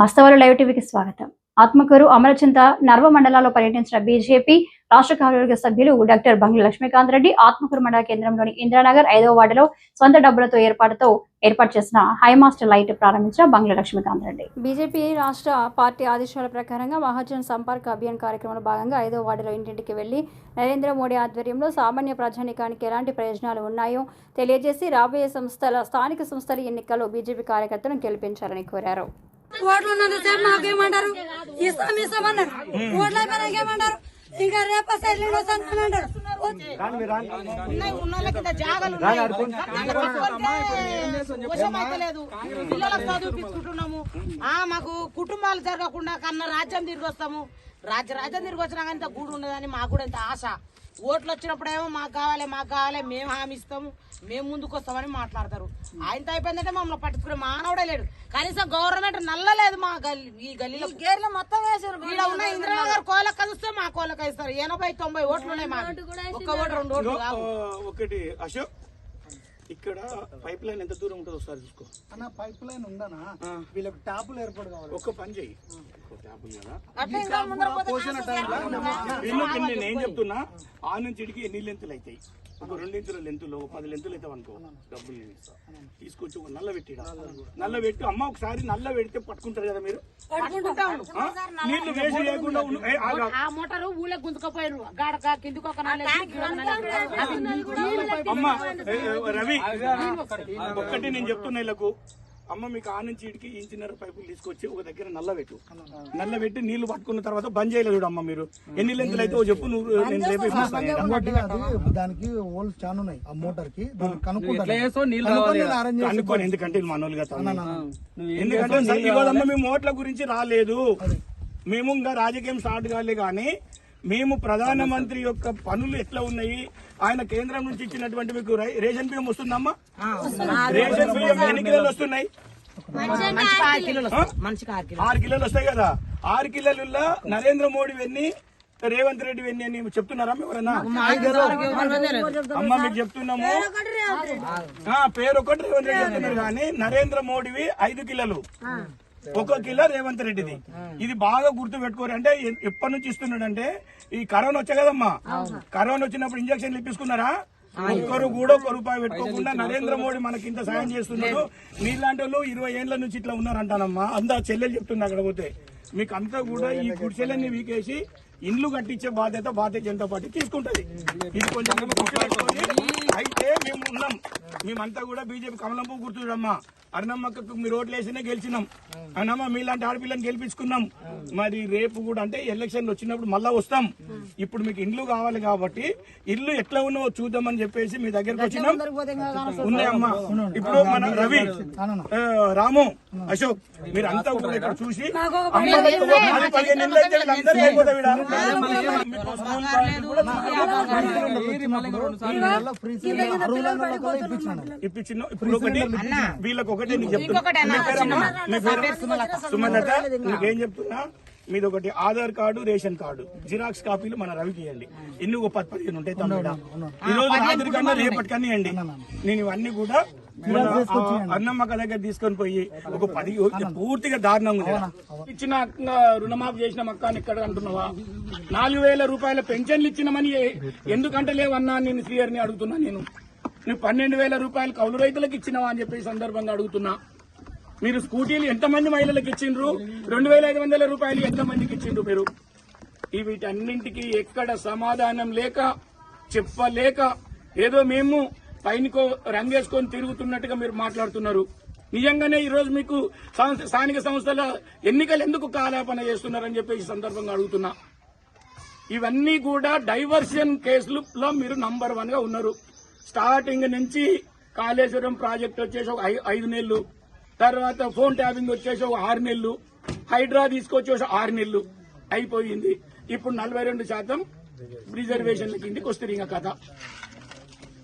వాస్తవాలు లైవ్ టీవీకి స్వాగతం. ఆత్మకూరు అమరచింత నర్వ మండలాల్లో పర్యటించిన బీజేపీ రాష్ట్ర కార్యవర్గ సభ్యులు డాక్టర్ బంగ్ల లక్ష్మీకాంత్ రెడ్డి ఆత్మకూరు మండల కేంద్రంలోని ఇందిరానగర్ ఐదవ వార్డులో సొంత డబ్బులతో ఏర్పాటుతో ఏర్పాటు చేసిన హైమాస్టర్ లైట్ ప్రారంభించిన బంగ్ల లక్ష్మీకాంత్ రెడ్డి. బీజేపీ రాష్ట్ర పార్టీ ఆదేశాల ప్రకారంగా మహాజన్ సంపర్క్ అభియాన్ కార్యక్రమంలో భాగంగా ఐదవ వార్డులో ఇంటింటికి వెళ్ళి నరేంద్ర మోడీ ఆధ్వర్యంలో సామాన్య ప్రజానికానికి ఎలాంటి ప్రయోజనాలు ఉన్నాయో తెలియజేసి రాబోయే సంస్థల స్థానిక సంస్థల ఎన్నికల్లో బీజేపీ కార్యకర్తలను గెలిపించాలని కోరారు. ఓట్లు ఉన్నంతసేపు మాకేమంటారు ఇస్తాం ఇస్తాం అన్నారు. ఓట్లు అయిపోయినాక ఏమంటారు ఇంకా రేప సైడ్ వస్తాను అంటారు. చదువుకుంటున్నాము ఆ మాకు కుటుంబాలు జరగకుండా కన్నా రాజ్యం తిరిగి వస్తాము. రాజ్య రాజ్యం తిరిగి వచ్చినా కానీ ఇంత గూడు ఉండదని మాకు కూడా ఇంత ఆశ. ఓట్లు వచ్చినప్పుడేమో మాకు కావాలి మాకు కావాలి మేము హామీ ఇస్తాము మేము ముందుకు వస్తామని మాట్లాడతారు. ఆయనతో అయిపోయిందంటే మమ్మల్ని పట్టుకునే మానవుడే లేడు. కనీసం గవర్నమెంట్ నల్లలేదు మా గల్లీ ఈ గల్లీలో. గేర్లు మొత్తం వేసారు ఈడ ఉన్న ఇంద్రనగర్ కోలక చూస్తే మా కోలక ఇస్తారు ఎనభై తొంభై ఓట్లు ఉన్నాయి మాకు. ఒక్క ఓటు రెండు ఓట్లు ఒకటి అశోక్ ఇక్కడ పైప్ లైన్ ఎంత దూరం ఉంటుందో ఒకసారి చూసుకో. అన్న పైప్ లైన్ ఉందనా వీళ్ళకి ట్యాపులు ఏర్పాటు కావాలి. ఒక్క పని చెయ్యి. నేను ఏం చెప్తున్నా ఆ నుంచి ఇడికి ఎన్ని లెంతులు అవుతాయి? ఒక రెండించుల లెంతులు ఒక పది లెంతులు అవుతావు అనుకో డబ్బులు నేను తీసుకొచ్చి ఒక నల్ల పెట్టి నల్ల పెట్టి అమ్మ ఒకసారి నల్ల పెడితే పట్టుకుంటారు కదా మీరు? నీళ్ళు వేసి లేకుండా. ఆ మోటారు ఊళ్ళో గాడక కిందికి ఒక. అమ్మ రవి ఒక్కటి నేను చెప్తున్నా వీళ్ళకు అమ్మ మీకు ఆ నుంచి ఇడికి ఇంచిన్నర పైపులు తీసుకొచ్చి ఒక దగ్గర నల్ల పెట్టు. నల్ల పెట్టి నీళ్ళు పట్టుకున్న తర్వాత బంద్ చేయలేదు చూడు అమ్మ మీరు. ఎన్ని లెంతులు అయితే చెప్పు నువ్వు నేను రేపు దానికి హోల్స్ చాలా ఉన్నాయి. ఆ మోటార్కి అనుకోని ఎందుకంటే మనోళ్ళు కదా ఎందుకంటే ఇవాళ మేము ఓట్ల గురించి రాలేదు. మేము ఇంకా రాజకీయం స్టార్ట్ కాలే కానీ మేము ప్రధానమంత్రి యొక్క పనులు ఎట్లా ఉన్నాయి? ఆయన కేంద్రం నుంచి ఇచ్చినటువంటి మీకు రేషన్ బియ్యం వస్తుందమ్మా? రేషన్ బియ్యం ఎన్ని కిలోలు వస్తున్నాయి? ఆరు కిలోలు వస్తాయి. కిలోలు. కిలోలు కదా? ఆరు కిలోలలో నరేంద్ర మోడీ వెన్ని రేవంత్ రెడ్డి వెన్ని అని చెప్తున్నారా ఎవరన్నా అమ్మ మీకు చెప్తున్నాము. ఆ, పేరు ఒకటి రేవంత్ రెడ్డి చెప్తున్నారు కానీ నరేంద్ర మోడీవి ఐదు కిలోలు. ఒక కిలో రేవంత్ రెడ్డిది. ఇది బాగా గుర్తు పెట్టుకోరు. అంటే ఎ- ఎప్పటి నుంచి ఇస్తున్నాడు అంటే ఈ కరోనా వచ్చా కదమ్మా? కరోనా వచ్చినప్పుడు ఇంజక్షన్లు ఇప్పించుకున్నారా? ఒక్కరు కూడా ఒక రూపాయి పెట్టుకోకుండా నరేంద్ర మోడీ మనకి ఇంత సాయం చేస్తున్నాడు. మీలాంటి వాళ్ళు ఇరవై ఏళ్ళ నుంచి ఇట్లా ఉన్నారంటానమ్మా. అంతా చెల్లెలు చెప్తున్నా అక్కడ పోతే. మీకు అంతా కూడా ఈ గుడిసెలన్నీ వీకేసి ఇండ్లు కట్టించే బాధ్యత భారతీయ జనతా పార్టీ తీసుకుంటది. ఇది కొంచెం. అయితే మేము ఉన్నాం. మేమంతా కూడా బీజేపీ కమలం పువ్వు గుర్తుడమ్మా అరుణమ్మకు మీరు ఓట్లు వేసినే గెలిచినాం. అన్నమ్మ మీలాంటి ఆడపిల్లని గెలిపించుకున్నాం. మరి రేపు కూడా అంటే ఎలక్షన్లు వచ్చినప్పుడు మళ్ళా వస్తాం. ఇప్పుడు మీకు ఇండ్లు కావాలి కాబట్టి ఇల్లు ఎట్లా ఉన్నావో చూద్దామని చెప్పేసి మీ దగ్గరకు వచ్చినాం. ఉన్నాయమ్మా. ఇప్పుడు మన రవి రాము అశోక్ మీరు అంతా కూడా ఇక్కడ చూసి పదిహేను ఇప్పించాను ఇప్పుడు ఒకటి వీళ్ళకి ఒకటి నీకు చెప్తున్నా సుమలత నీకేం చెప్తున్నా? మీది ఒకటి Aadhaar card ration card. Xerox కాపీలు మన రవికి ఇవ్వండి ఇన్ని ఒక పది పదిహేను ఉంటాయి తమ్ముడా. ఈ రోజు రాత్రి కన్నా రేపటికన్నా ఇవ్వండి నేను ఇవన్నీ కూడా అన్నమ్మక్క దగ్గర తీసుకొని పోయి ఒక పది పూర్తిగా దారుణంగా ఉంది ఇచ్చిన రుణమాఫీ చేసిన మక్క అని ఇక్కడ అంటున్నావా? నాలుగు వేల రూపాయల పెన్షన్లు ఇచ్చినామని ఎందుకంటే లేవన్నా నేను శ్రీహరిని అడుగుతున్నా నేను. నువ్వు పన్నెండు వేల రూపాయలు కౌలు రైతులకు ఇచ్చినావా అని చెప్పి సందర్భంగా అడుగుతున్నా. మీరు స్కూటీలు ఎంతమంది మహిళలకు ఇచ్చిండ్రు? రెండు వేల ఐదు వందల రూపాయలు ఎంతమందికి ఇచ్చిండ్రు మీరు? ఈ వీటన్నింటికి ఎక్కడ సమాధానం లేక చెప్పలేక ఏదో మేము పైనకో రంగేసుకొని తిరుగుతున్నట్టుగా మీరు మాట్లాడుతున్నారు. నిజంగానే ఈరోజు మీకు సంస్థ- స్థానిక సంస్థల ఎన్నికలు ఎందుకు కాలాపన చేస్తున్నారని చెప్పి ఈ సందర్భంగా అడుగుతున్నా. ఇవన్నీ కూడా డైవర్షన్ కేసులలో మీరు నంబర్ వన్గా ఉన్నారు. స్టార్టింగ్ నుంచి కాళేశ్వరం ప్రాజెక్ట్ వచ్చేసి ఒక ఐ- ఐదు నెలలు. తర్వాత ఫోన్ ట్యాపింగ్ వచ్చేసి ఒక ఆరు నెలలు. హైడ్రా తీసుకొచ్చేసి ఆరు నెలలు అయిపోయింది. ఇప్పుడు నలభై రెండు శాతం రిజర్వేషన్ల కిందికి వస్తుంది ఇంకా కథ.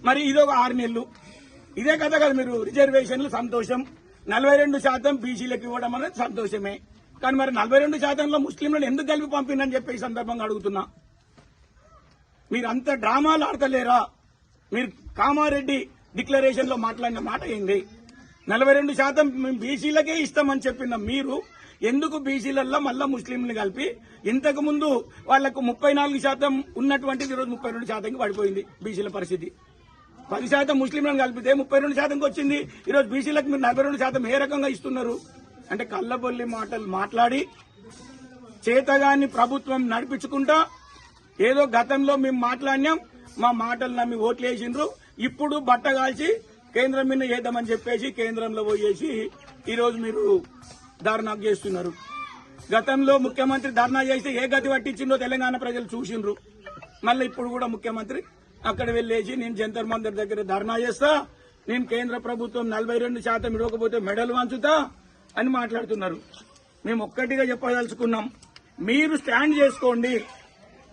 మరి ఇది ఒక ఆరు నెలలు. ఇదే కదా కదా మీరు రిజర్వేషన్లు సంతోషం. నలభై రెండు శాతం బీసీలకు ఇవ్వడం అనేది సంతోషమే. కానీ మరి నలభై రెండు శాతంలో ముస్లింలను ఎందుకు కలిపి పంపిందని చెప్పి ఈ సందర్భంగా అడుగుతున్నా. మీరు అంత డ్రామాలు ఆడతలేరా? మీరు కామారెడ్డి డిక్లరేషన్లో మాట్లాడిన మాట ఏంది? నలభై రెండు శాతం మేము బీసీలకే ఇస్తామని చెప్పిన మీరు ఎందుకు బీసీలలో మళ్ళా ముస్లింలు కలిపి ఇంతకు ముందు వాళ్ళకు ముప్పై నాలుగు శాతం ఉన్నటువంటిది ఈరోజు ముప్పై రెండు శాతంకి పడిపోయింది బీసీల పరిస్థితి. పది శాతం ముస్లింలను కలిపితే ముప్పై రెండు శాతంకి వచ్చింది. ఈరోజు బీసీలకు మీరు నలభై రెండు శాతం ఏ రకంగా ఇస్తున్నారు? అంటే కళ్ళబొల్లి మాటలు మాట్లాడి చేతగాన్ని ప్రభుత్వం నడిపించుకుంటా ఏదో గతంలో మేము మాట్లాడినాం మా మాటలు నమ్మి ఓట్లు వేసిండ్రు. ఇప్పుడు బట్ట కాల్చి కేంద్రం మీద వేద్దామని చెప్పేసి కేంద్రంలో పోయేసి ఈరోజు మీరు ధర్నా చేస్తున్నారు. గతంలో ముఖ్యమంత్రి ధర్నా చేస్తే ఏ గతి పట్టించిందో తెలంగాణ ప్రజలు చూసిండ్రు. మళ్ళీ ఇప్పుడు కూడా ముఖ్యమంత్రి అక్కడ వెళ్ళేసి నేను జంతర్ మందర్ దగ్గర ధర్నా చేస్తా. నేను కేంద్ర ప్రభుత్వం నలభై రెండు శాతం ఇవ్వకపోతే మెడల్ వంచుతా అని మాట్లాడుతున్నారు. మేము ఒక్కటిగా చెప్పదలుచుకున్నాం. మీరు స్టాండ్ చేసుకోండి.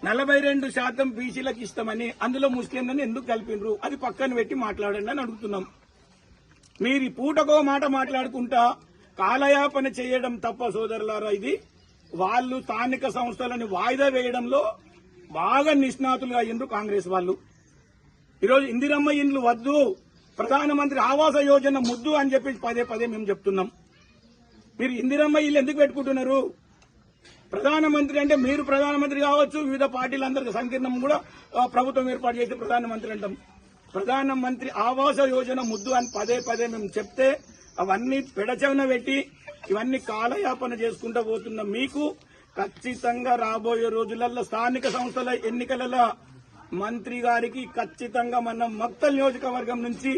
నలభై రెండు శాతం బీసీలకు ఇస్తామని అందులో ముస్లింలను ఎందుకు కలిపినరు? అది పక్కన పెట్టి మాట్లాడండి అని అడుగుతున్నాం. మీరు పూటకో మాట మాట్లాడుకుంటా కాలయాపన చేయడం తప్ప సోదరులారా ఇది. వాళ్ళు స్థానిక సంస్థలని వాయిదా వేయడంలో బాగా నిష్ణాతులుగా అయ్యిండ్రు కాంగ్రెస్ వాళ్ళు. ఈరోజు ఇందిరమ్మ ఇండ్లు వద్దు ప్రధానమంత్రి ఆవాస యోజన ముద్దు అని చెప్పి పదే పదే మేము చెప్తున్నాం. మీరు ఇందిరమ్మ ఇల్లు ఎందుకు పెట్టుకుంటున్నారు? ప్రధానమంత్రి అంటే మీరు ప్రధానమంత్రి కావచ్చు వివిధ పార్టీలందరికీ సంకీర్ణం కూడా ప్రభుత్వం ఏర్పాటు చేసి ప్రధానమంత్రి అంటాం. ప్రధానమంత్రి ఆవాస యోజన ముద్దు అని పదే పదే మేము చెప్తే అవన్నీ పెడచెవన పెట్టి ఇవన్నీ కాలయాపన చేసుకుంటూ పోతున్న మీకు ఖచ్చితంగా రాబోయే రోజులలో స్థానిక సంస్థల ఎన్నికలలో మంత్రి గారికి ఖచ్చితంగా మనం మక్తల్ నియోజకవర్గం నుంచి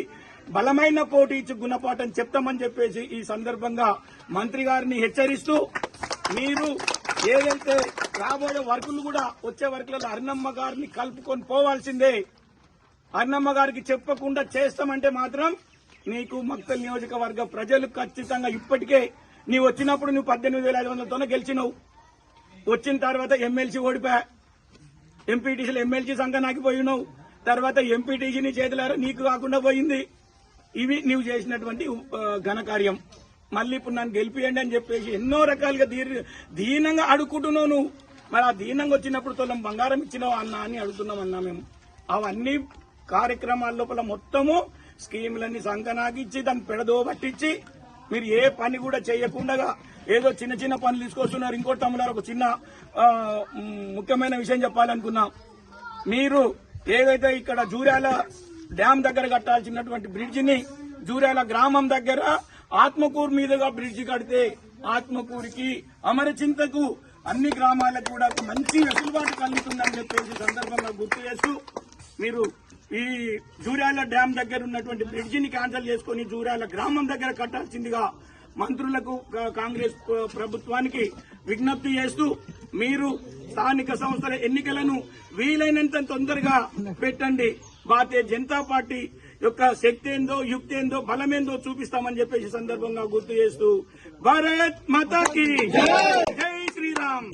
బలమైన పోటీ ఇచ్చి గుణపాఠం చెప్తామని చెప్పేసి ఈ సందర్భంగా మంత్రి గారిని హెచ్చరిస్తూ మీరు ఏదైతే రాబోయే వర్కులు కూడా వచ్చే వర్కులలో అరుణమ్మ గారిని కలుపుకొని పోవాల్సిందే. అర్ణమ్మ గారికి చెప్పకుండా చేస్తామంటే మాత్రం నీకు మక్తల్ నియోజకవర్గ ప్రజలు ఖచ్చితంగా ఇప్పటికే నీవు వచ్చినప్పుడు నువ్వు పద్దెనిమిది వేల ఐదు వందలతోనే గెలిచినవు. వచ్చిన తర్వాత ఎమ్మెల్సీ ఓడిపోయా. ఎంపీటీసీలు ఎమ్మెల్సీ సంఘానికి పోయినావు తర్వాత ఎంపీటీసీని చేతులారా నీకు కాకుండా పోయింది. ఇవి నీవు చేసినటువంటి ఘనకార్యం మళ్ళీ ఇప్పుడు నన్ను గెలిపియండి అని చెప్పేసి ఎన్నో రకాలుగా దీర్ దీనంగా అడుక్కుంటున్నావు నువ్వు. మరి ఆ దీనంగా వచ్చినప్పుడు తొలం బంగారం ఇచ్చినావు అన్నా అని అడుగుతున్నాం అన్నా మేము. అవన్నీ కార్యక్రమాల లోపల మొత్తము స్కీములన్నీ సంకనాగిచ్చి దాన్ని పెడదో పట్టించి మీరు ఏ పని కూడా చేయకుండా ఏదో చిన్న చిన్న పనులు తీసుకొస్తున్నారు. ఇంకోటి తమ్ములారు ఒక చిన్న ముఖ్యమైన విషయం చెప్పాలనుకున్నా. మీరు ఏదైతే ఇక్కడ జూరాల డ్యామ్ దగ్గర కట్టాల్సినటువంటి బ్రిడ్జిని జూరాల గ్రామం దగ్గర ఆత్మకూరు మీదుగా బ్రిడ్జి కడితే ఆత్మకూరికి అమరచింతకు అన్ని గ్రామాలకు కూడా మంచి వెసులుబాటు కలుగుతుందని చెప్పేసి సందర్భంగా గుర్తు చేస్తూ మీరు ఈ జూరాల డ్యామ్ దగ్గర ఉన్నటువంటి బ్రిడ్జిని క్యాన్సిల్ చేసుకుని జూరాల గ్రామం దగ్గర కట్టాల్సిందిగా మంత్రులకు కా- కాంగ్రెస్ ప్రభుత్వానికి విజ్ఞప్తి చేస్తూ మీరు స్థానిక సంస్థల ఎన్నికలను వీలైనంత తొందరగా పెట్టండి. భారతీయ జనతా పార్టీ యొక్క శక్తి ఏందో యుక్తి ఏందో బలమేందో చూపిస్తామని చెప్పేసి సందర్భంగా గుర్తు చేస్తూ భారత్ మాతాకి జై శ్రీరామ్!